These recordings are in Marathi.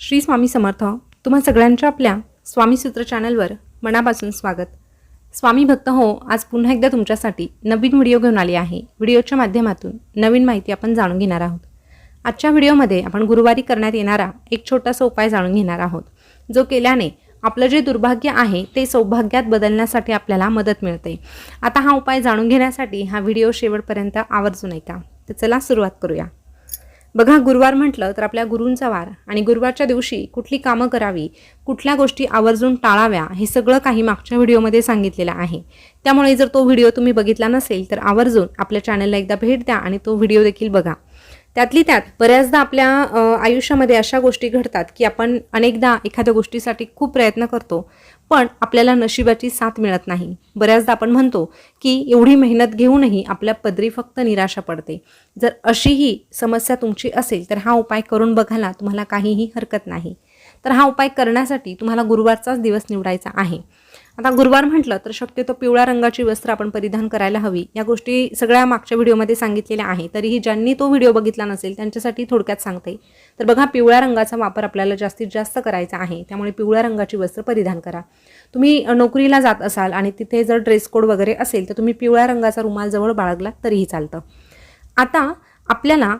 श्री स्वामी समर्थ तुम्हा सगळ्यांच्या आपल्या स्वामी सूत्र चॅनलवर मनापासून स्वागत. स्वामी भक्त हो आज पुन्हा एकदा तुमच्यासाठी नवीन व्हिडिओ घेऊन आली आहे. व्हिडिओच्या माध्यमातून नवीन माहिती आपण जाणून घेणार आहोत. आजच्या व्हिडिओमध्ये आपण गुरुवारी करण्यात येणारा एक छोटासा उपाय जाणून घेणार आहोत जो केल्याने आपलं जे दुर्भाग्य आहे ते सौभाग्यात बदलण्यासाठी आपल्याला मदत मिळते. आता हा उपाय जाणून घेण्यासाठी हा व्हिडिओ शेवटपर्यंत आवर्जून ऐका. तर चला सुरुवात करूया. बघा गुरुवार म्हटलं तर आपल्या गुरूंचा वार आणि गुरुवारच्या दिवशी कुठली कामं करावी कुठल्या गोष्टी आवर्जून टाळाव्या हे सगळं काही मागच्या व्हिडिओमध्ये सांगितलेलं आहे. त्यामुळे जर तो व्हिडिओ तुम्ही बघितला नसेल तर आवर्जून आपल्या चॅनलला एकदा भेट द्या आणि तो व्हिडिओ देखील बघा. त्यातली त्यात बऱ्याचदा आपल्या आयुष्यामध्ये अशा गोष्टी घडतात की आपण अनेकदा एखाद्या गोष्टीसाठी खूप प्रयत्न करतो पण आपल्याला नशिबाची साथ मिळत नाही. बऱ्याचदा आपण म्हणतो की एवढी मेहनत घेऊनही आपल्या पदरी फक्त निराशा पडते. जर अशीही समस्या तुमची असेल तर हा उपाय करून बघायला तुम्हाला काहीही हरकत नाही. तर हा उपाय करण्यासाठी तुम्हाला गुरुवारचाच दिवस निवडायचा आहे. आता गुरुवार म्हटलं तर शक्यतो पिवळ्या रंगाची वस्त्र आपण परिधान करायला हवी. या गोष्टी सगळ्या मागच्या व्हिडिओमध्ये सांगितलेल्या आहे तरीही ज्यांनी तो व्हिडिओ बघितला नसेल त्यांच्यासाठी थोडक्यात सांगते. तर बघा पिवळ्या रंगाचा वापर आपल्याला जास्तीत जास्त करायचा आहे. त्यामुळे पिवळ्या रंगाची वस्त्र परिधान करा. तुम्ही नोकरीला जात असाल आणि तिथे जर ड्रेस कोड वगैरे असेल तर तुम्ही पिवळ्या रंगाचा रुमाल जवळ बाळगला तरीही चालतं. आता आपल्याला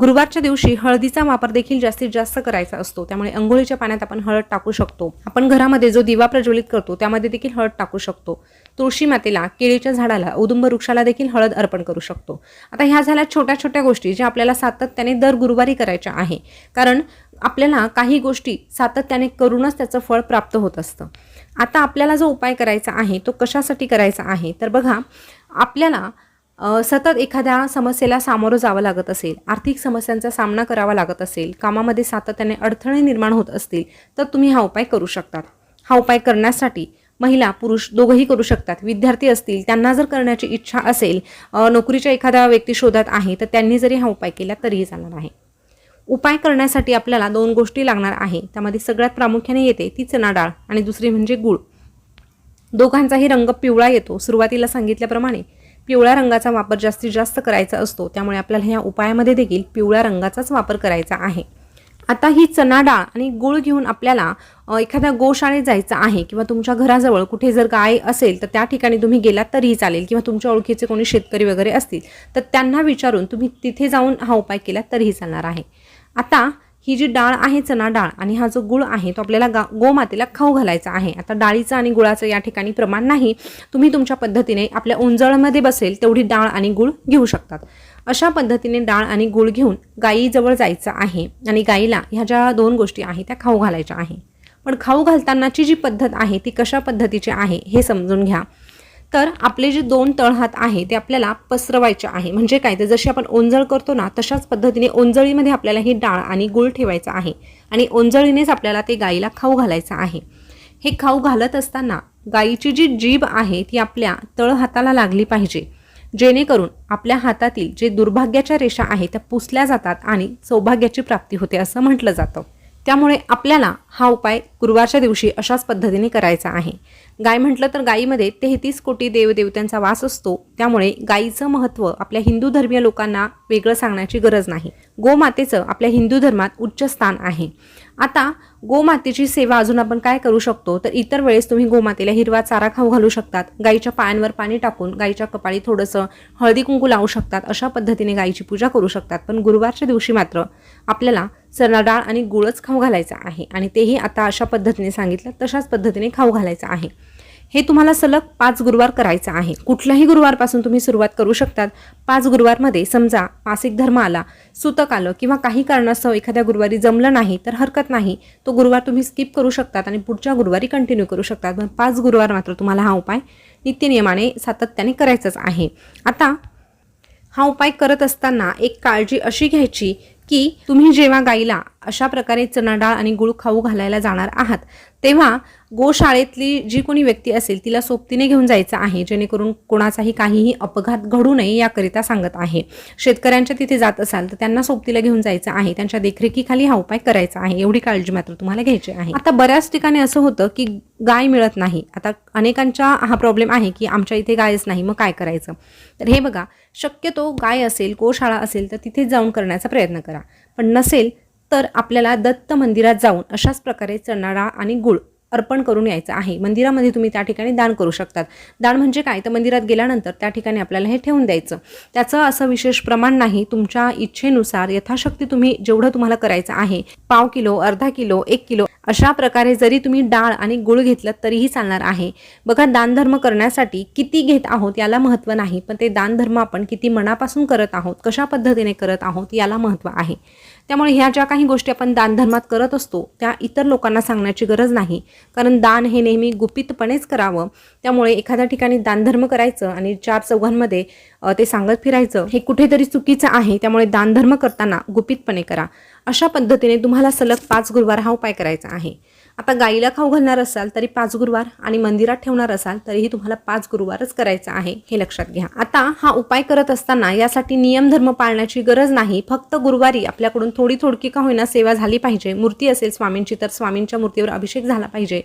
गुरुवारच्या दिवशी हळदीचा वापर देखील जास्तीत जास्त करायचा असतो. त्यामुळे अंघोळीच्या पाण्यात आपण हळद टाकू शकतो. आपण घरामध्ये जो दिवा प्रज्वलित करतो त्यामध्ये देखील हळद टाकू शकतो. तुळशी मातेला केळीच्या झाडाला औदुंब वृक्षाला देखील हळद अर्पण करू शकतो. आता ह्या झाल्या छोट्या छोट्या गोष्टी ज्या आपल्याला सातत्याने दर गुरुवारी करायच्या आहे. कारण आपल्याला काही गोष्टी सातत्याने करूनच त्याचं फळ प्राप्त होत असतं. आता आपल्याला जो उपाय करायचा आहे तो कशासाठी करायचा आहे? तर बघा आपल्याला सतत एखाद्या समस्येला सामोरं जावं लागत असेल आर्थिक समस्यांचा सामना करावा लागत असेल कामामध्ये सातत्याने अडथळे निर्माण होत असतील तर तुम्ही हा उपाय करू शकतात. हा उपाय करण्यासाठी महिला पुरुष दोघंही करू शकतात. विद्यार्थी असतील त्यांना जर करण्याची इच्छा असेल नोकरीच्या एखाद्या व्यक्ती शोधात आहे तर त्यांनी जरी हा उपाय केला तरीही चालणार आहे. उपाय करण्यासाठी आपल्याला दोन गोष्टी लागणार आहे. त्यामध्ये सगळ्यात प्रामुख्याने येते ती चणा डाळ आणि दुसरी म्हणजे गूळ. दोघांचाही रंग पिवळा येतो. सुरुवातीला सांगितल्याप्रमाणे पिवळ्या रंगाचा वापर जास्तीत जास्त करायचा असतो त्यामुळे आपल्याला ह्या उपायामध्ये देखील पिवळ्या रंगाचाच वापर करायचा आहे. आता ही चणा डाळ आणि गूळ घेऊन आपल्याला एखाद्या गोशाळेत जायचं आहे किंवा तुमच्या घराजवळ कुठे जर गाय असेल तर त्या ठिकाणी तुम्ही गेलात तरीही चालेल किंवा तुमच्या ओळखीचे कोणी शेतकरी वगैरे असतील तर त्यांना विचारून तुम्ही तिथे जाऊन हा उपाय केला तरीही चालणार आहे. आता ही जी डाळ आहे चणा डाळ आणि हा जो गुळ आहे तो आपल्याला गा गोमातेला खाऊ घालायचा आहे. आता डाळीचं आणि गुळाचं या ठिकाणी प्रमाण नाही. तुम्ही तुमच्या पद्धतीने आपल्या उंजळमध्ये बसेल तेवढी डाळ आणि गुळ घेऊ शकतात. अशा पद्धतीने डाळ आणि गुळ घेऊन गायीजवळ जायचं आहे आणि गाईला ह्या ज्या दोन गोष्टी आहेत त्या खाऊ घालायच्या आहे. पण खाऊ घालतानाची जी पद्धत आहे ती कशा पद्धतीची आहे हे समजून घ्या. तर आपले जे दोन तळहात आहे ते आपल्याला पसरवायचे आहे. म्हणजे काय? तर जशी आपण ओंजळ करतो ना तशाच पद्धतीने ओंजळीमध्ये आपल्याला ही डाळ आणि गुळ ठेवायचा आहे. आणि ओंजळीनेच आपल्याला ते गाईला खाऊ घालायचं आहे. हे खाऊ घालत असताना गाईची जी जीभ आहे ती आपल्या तळहाताला लागली पाहिजे. जेणेकरून आपल्या हातातील जे दुर्भाग्याच्या रेषा आहेत त्या पुसल्या जातात आणि सौभाग्याची प्राप्ती होते असं म्हटलं जातं. त्यामुळे आपल्याला हा उपाय गुरुवारच्या दिवशी अशाच पद्धतीने करायचा आहे. गाय म्हटलं तर गायीमध्ये तेहतीस कोटी देवदेवतांचा वास असतो. त्यामुळे गायीचं महत्त्व आपल्या हिंदू धर्मीय लोकांना वेगळं सांगण्याची गरज नाही. गोमातेचं आपल्या हिंदू धर्मात उच्च स्थान आहे. आता गोमातेची सेवा अजून आपण काय करू शकतो? तर इतर वेळेस तुम्ही गोमातेला हिरवा चारा खाऊ घालू शकतात. गाईच्या पायांवर पाणी टाकून गाईच्या कपाळी थोडंसं हळदी कुंकू लावू शकतात. अशा पद्धतीने गाईची पूजा करू शकतात. पण गुरुवारच्या दिवशी मात्र आपल्याला चणा डाळ आणि गुळच खाऊ घालायचा आहे. आणि तेही आता अशा पद्धतीने सांगितलं तशाच पद्धतीने खाऊ घालायचं आहे. हे तुम्हाला सलग पाच गुरुवार करायचं आहे. कुठल्याही गुरुवारपासून तुम्ही सुरुवात करू शकतात. पाच गुरुवारमध्ये समजा मासिक धर्म आला सुतक आलं किंवा काही कारणास्तव एखाद्या गुरुवारी जमलं नाही तर हरकत नाही. तो गुरुवार तुम्ही स्किप करू शकतात आणि पुढच्या गुरुवारी कंटिन्यू करू शकतात. पण पाच गुरुवार मात्र तुम्हाला हा उपाय नित्यनियमाने सातत्याने करायचाच आहे. आता हा उपाय करत असताना एक काळजी अशी घ्यायची की तुम्ही जेव्हा गाईला अशा प्रकारे चणाडाळ आणि गुळ खाऊ घालायला जाणार आहात तेव्हा गोशाळेतली जी कोणी व्यक्ती असेल तिला सोबतीने घेऊन जायचं आहे जेणेकरून कोणाचाही काहीही अपघात घडू नये याकरिता सांगत आहे. शेतकऱ्यांच्या तिथे जात असाल तर त्यांना सोबतीला घेऊन जायचं आहे त्यांच्या देखरेखीखाली हा उपाय करायचा आहे एवढी काळजी मात्र तुम्हाला घ्यायची आहे. आता बऱ्याच ठिकाणी असं होतं की गाय मिळत नाही. आता अनेकांच्या हा प्रॉब्लेम आहे की आमच्या इथे गायच नाही मग काय करायचं? तर हे बघा शक्यतो गाय असेल गोशाळा असेल तर तिथे जाऊन करण्याचा प्रयत्न करा. पण नसेल तर आपल्याला दत्त मंदिरात जाऊन अशाच प्रकारे चणाडा आणि गुळ अर्पण करून यायचं आहे. मंदिरामध्ये तुम्ही त्या ठिकाणी दान करू शकतात. दान म्हणजे काय? तर मंदिरात गेल्यानंतर त्या ठिकाणी आपल्याला हे ठेवून द्यायचं. त्याचं असं विशेष प्रमाण नाही. तुमच्या इच्छेनुसार यथाशक्ती तुम्ही जेवढं तुम्हाला करायचं आहे पाव किलो अर्धा किलो एक किलो अशा प्रकारे जरी तुम्ही डाळ आणि गुळ घेतलं तरीही चालणार आहे. बघा दानधर्म करण्यासाठी किती घेत आहोत याला महत्त्व नाही पण ते दानधर्म आपण किती मनापासून करत आहोत कशा पद्धतीने करत आहोत याला महत्त्व आहे. त्यामुळे ह्या ज्या काही गोष्टी आपण दानधर्मात करत असतो त्या इतर लोकांना सांगण्याची गरज नाही. कारण दान हे नेहमी गुपितपणेच करावं. त्यामुळे एखाद्या ठिकाणी दानधर्म करायचं आणि चार चौघांमध्ये ते सांगत फिरायचं हे कुठेतरी चुकीचं आहे. त्यामुळे दानधर्म करताना गुपितपणे करा. अशा पद्धतीने तुम्हाला सलग पाच गुरुवार हा उपाय करायचा आहे. आता गाईला खाऊ घालणार असाल तरी पाच गुरुवार आणि मंदिरात ठेवणार असाल तरीही तुम्हाला पाच गुरुवारच करायचा आहे हे लक्षात घ्या. आता हा उपाय करत असताना यासाठी नियमधर्म पाळण्याची गरज नाही. फक्त गुरुवारी आपल्याकडून थोडी थोडकी का होईना सेवा झाली पाहिजे. मूर्ती असेल स्वामींची तर स्वामींच्या मूर्तीवर अभिषेक झाला पाहिजे.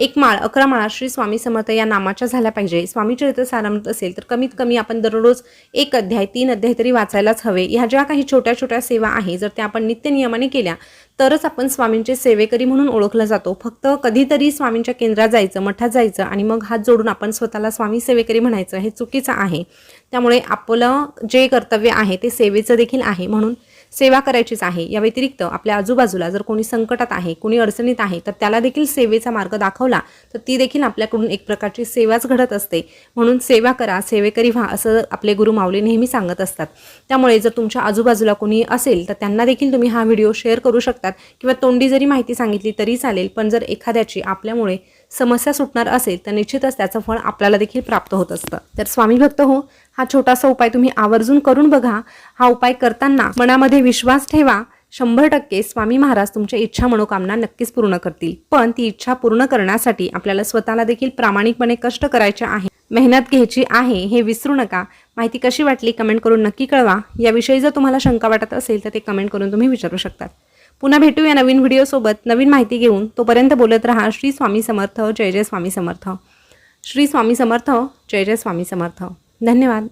एक माळ अकरा माळा श्री स्वामी समर्थ या नामाच्या झाल्या पाहिजे. स्वामी चरित्र सारामृत असेल तर कमीत कमी आपण दररोज एक अध्याय तीन अध्याय तरी वाचायलाच हवे. ह्या ज्या काही छोट्या छोट्या सेवा आहे जर त्या आपण नित्य नियमाने केल्या तरच आपण स्वामींचे सेवेकरी म्हणून ओळखला जातो. फक्त कधीतरी स्वामींच्या केंद्रात जायचं मठात जायचं आणि मग हात जोडून आपण स्वतःला स्वामी सेवेकरी म्हणायचं हे चुकीचं आहे. त्यामुळे आपलं जे कर्तव्य आहे ते सेवेचं देखील आहे. म्हणून सेवा करायचीच आहे. या व्यतिरिक्त आपल्या आजूबाजूला जर कोणी संकटात आहे कोणी अडचणीत आहे तर त्याला देखील सेवेचा मार्ग दाखवला तर ती देखील आपल्याकडून एक प्रकारची सेवाच घडत असते. म्हणून सेवा करा सेवेकरी व्हा असं आपले गुरु माऊली नेहमी सांगत असतात. त्यामुळे जर तुमच्या आजूबाजूला कोणी असेल तर त्यांना देखील तुम्ही हा व्हिडिओ शेअर करू शकतात किंवा तोंडी जरी माहिती सांगितली तरी चालेल पण जर एखाद्याची आपल्यामुळे समस्या सुटणार असेल तर निश्चितच त्याचं फळ आपल्याला देखील प्राप्त होत असतं. तर स्वामी भक्त हो हा छोटासा उपाय तुम्ही आवर्जून करून बघा. हा उपाय करताना मनामध्ये विश्वास ठेवा. शंभर टक्के स्वामी महाराज तुमच्या इच्छा मनोकामना नक्कीच पूर्ण करतील. पण ती इच्छा पूर्ण करण्यासाठी आपल्याला स्वतःला देखील प्रामाणिकपणे कष्ट करायचे आहे. मेहनत घ्यायची आहे हे विसरू नका. माहिती कशी वाटली कमेंट करून नक्की कळवा. याविषयी जर तुम्हाला शंका वाटत असेल तर ते कमेंट करून तुम्ही विचारू शकतात. पुन्हा भेटू या नवीन व्हिडिओसोबत नवीन माहिती घेऊन तोपर्यंत बोलत राहा. श्री स्वामी समर्थ. जय जय स्वामी समर्थ. श्री स्वामी समर्थ. जय जय स्वामी समर्थ. धन्यवाद.